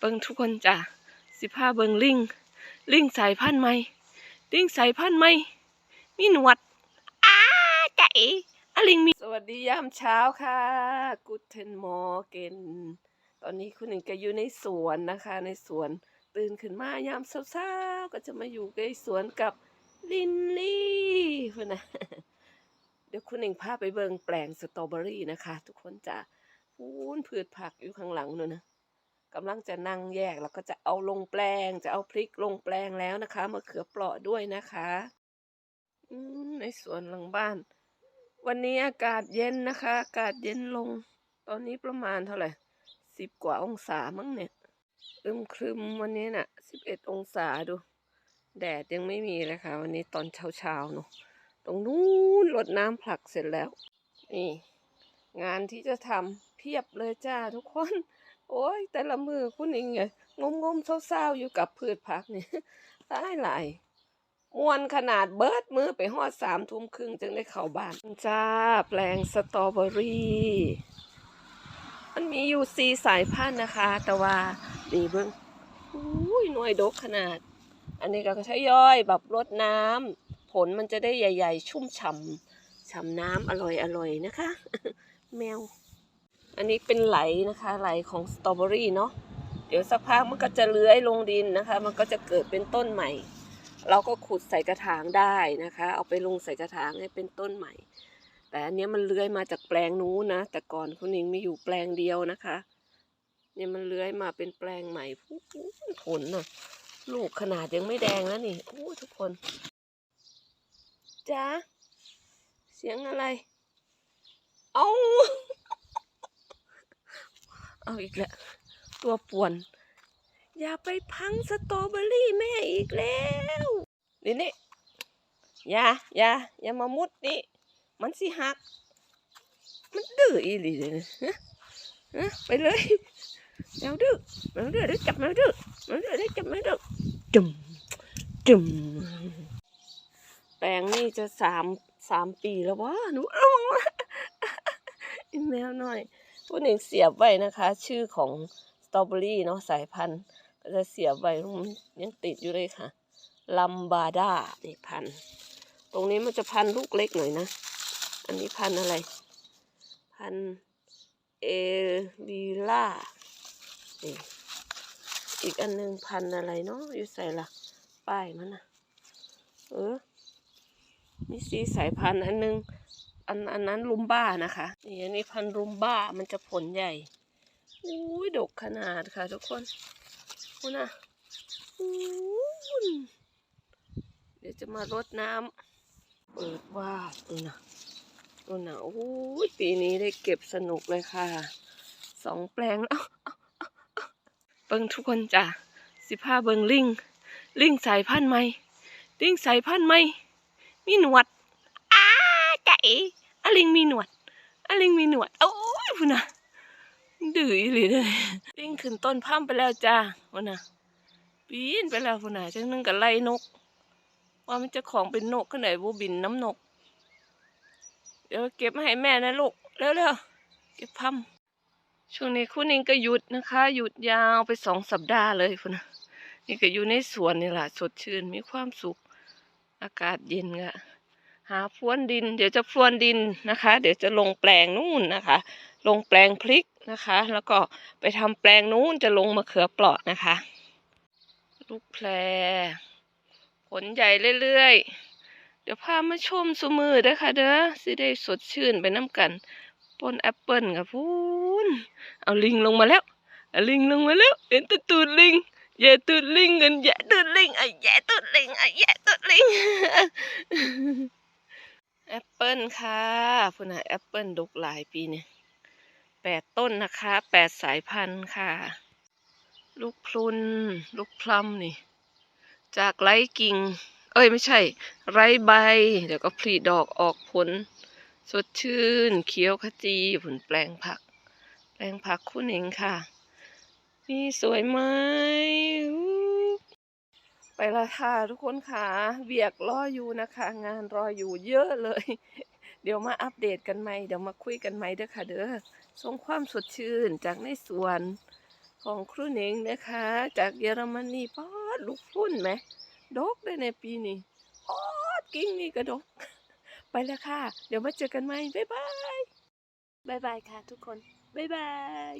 เบิงทุกคนจ้ะสิพาเบิงลิงลิงสายพันธุ์ใหม่ลิงสายพันธุ์ใหม่มีหนวดอ้าใจอลิงมีสวัสดียามเช้าค่ะกูเทนมอเกนตอนนี้คุณหนึ่งก็อยู่ในสวนนะคะ ในสวนตื่นขึ้นมายามเช้าๆก็จะมาอยู่ในสวนกับลินลี่คุณนะเดี๋ยวคุณหนึ่งพาไปเบิงแปลงสตรอเบอรี่นะคะ ทุกคนจะพูนพืชผักอยู่ข้างหลังนู่นนะ กำลังจะนั่งแยกแล้วก็จะเอาลงแปลง จะเอาพริกลงแปลงแล้วนะคะมะเขือเปราะด้วยนะคะในสวนหลังบ้าน วันนี้อากาศเย็นนะคะ อากาศเย็นลง ตอนนี้ประมาณเท่าไหร่สิบกว่าองศามั้งเนี่ยอึมครึมวันนี้น่ะสิบเอ็ดองศาดู แดดยังไม่มีเลยค่ะ วันนี้ตอนเช้าๆเนาะตรงนู้นรดน้ำผลักเสร็จแล้ว นี่ งานที่จะทำเพียบเลยจ้าทุกคน โอ้ย แต่ละมือคุณเองไงงมงมๆเศร้าๆอยู่กับพืชผักนี่ตายหลายมวนขนาดเบิดมือไปหอดสามทุ่มครึ่งจึงได้เข้าบ้านจ้าแปลงสตรอเบอรี่มันมีอยู่สี่สายพันธุ์นะคะ แต่ว่าดีเบิ้งอุ้ยหน่วยดกขนาด อันนี้ก็ใช้ย่อยแบบรดน้ำผลมันจะได้ใหญ่ ๆ ชุ่มฉ่ำฉ่ำน้ำอร่อยๆนะคะ แมว อันนี้เป็นไหลนะคะไหลของสตรอเบอรี่เนาะเดี๋ยวสักพักมันก็จะเลื้อยลงดินนะคะ มันก็จะเกิดเป็นต้นใหม่ เราก็ขุดใส่กระถางได้นะคะ เอาไปลงใส่กระถางให้เป็นต้นใหม่ แต่อันเนี้ยมันเลื้อยมาจากแปลงนู้นนะ แต่ก่อนคุณนิงมีอยู่แปลงเดียวนะคะ เนี่ยมันเลื้อยมาเป็นแปลงใหม่ผู้ผลน่ะลูกขนาดยังไม่แดงแล้วนี่โอ้ทุกคนจ้าเสียงอะไร เอา เอาอีกแล้วตัวป่วน อย่าไปพังสตรอเบอรี่แม่อีกแล้วนี่นี่อย่าอย่าอย่ามามุดนี่มันสิหัก มันดื้ออีหลีเลยนะฮะไปเลยแมวดื้อแมวดื้อได้จับแมวดื้อแมวดื้อได้จับแมวดื้อจุ่มจุ่มแปลงนี่จะสามสามปีแล้ววะหนูเอาอีแมวหน่อย ผู้หนึ่งเสียบไว้นะคะ ชื่อของสตรอเบอรี่เนาะสายพันธุ์ ก็จะเสียบไว้มันยังติดอยู่เลยค่ะลัมบาดานี่พันธุ์ตรงนี้มันจะพันธุ์ลูกเล็กหน่อยนะ อันนี้พันธุ์อะไร พันธุ์เอลีล่านี่อีกอันหนึงพันธุ์อะไรเนาะอยู่ใส่ละป้ายมันนะเออมีสีสายพันธุ์อันหนึง อันอันนั้นลุมบ้านะคะนี่อันนี้พันลุมบ้ามันจะผลใหญ่อุ้ยดกขนาดค่ะ ทุกคนคุณนะเดี๋ยวจะมารดน้ำเปิดว่าดูนะดูนะโอ้ยปีนี้ได้เก็บสนุกเลยค่ะสองแปลงแล้วเบิ่งทุกคนจ้ะสิพาเบิ่งลิงลิงสายพันธุ์ใหมลิงสายพันธุ์ใหม่มีหนวดอ้าใจอะลิงมีหนวดอะลิงมีหนวดโอ้ยพุ่นน่ะดื้ออีหลีเลยลิงขึ้นต้นพั่มไปแล้วจ้าพุ่นน่ะปีนไปแล้วพุ่นน่ะจังนึงกับไล่นก ว่ามันจะของเป็นนกขนาดบูบินน้ำนก เดี๋ยวเก็บมาให้แม่นะลูกเร็วๆเก็บพั่มช่วงนี้คุณเองก็หยุดนะคะ หยุดยาวไปสองสัปดาห์เลยคุณนะนี่ก็อยู่ในสวนนี่แหละสดชื่นมีความสุข อากาศเย็นก็ หาพรวนดิน เดี๋ยวจะพรวนดินนะคะ เดี๋ยวจะลงแปลงนู่นนะคะ ลงแปลงพริกนะคะ แล้วก็ไปทำแปลงนู้นจะลงมะเขือเปราะนะคะ ลูกแพรผลใหญ่เรื่อยๆ เดี๋ยวพามาชมสมือเด้อค่ะเด้อสิได้สดชื่นไปน้ำกันต้นแอปเปิลกับพูนเอาลิงลงมาแล้วเอาลิงลงมาแล้วเห็นตัวตูดลิงแย่ตูดลิงกันแย่ตูดลิงไอ้แย่ตูดลิงไอ้แย่ตูดลิง ปเปิลค่ะพุ่นะแอปเปิลดกหลายปีเนี่ยแปดต้นนะคะแปดสายพันธุ์ค่ะ ลูกพลุน ลูกพลัมนี่ จากไร้กิ่ง เอ้ยไม่ใช่ ไร้ใบ เดี๋ยวก็ผลิดอกออกผล สดชื่น เขียวขจีผลแปลงผัก แปลงผักคุณเองค่ะ นี่สวยไหมอู ไปละค่ะทุกคนค่ะเวียกรออยู่นะคะ งานรออยู่เยอะเลย เดี๋ยวมาอัปเดตกันใหม่เดี๋ยวมาคุยกันใหม่เด้อค่ะ เด้อส่งความสดชื่นจากในสวนของครูเน่งนะคะ จากเยอรมนีปอดลูกพุ่นไหมดกเลยในปีนี้ออดกิ้งนี่กระดก ไปแล้วค่ะ เดี๋ยวมาเจอกันใหม่บ๊ายบายบายบายค่ะทุกคนบ๊ายบาย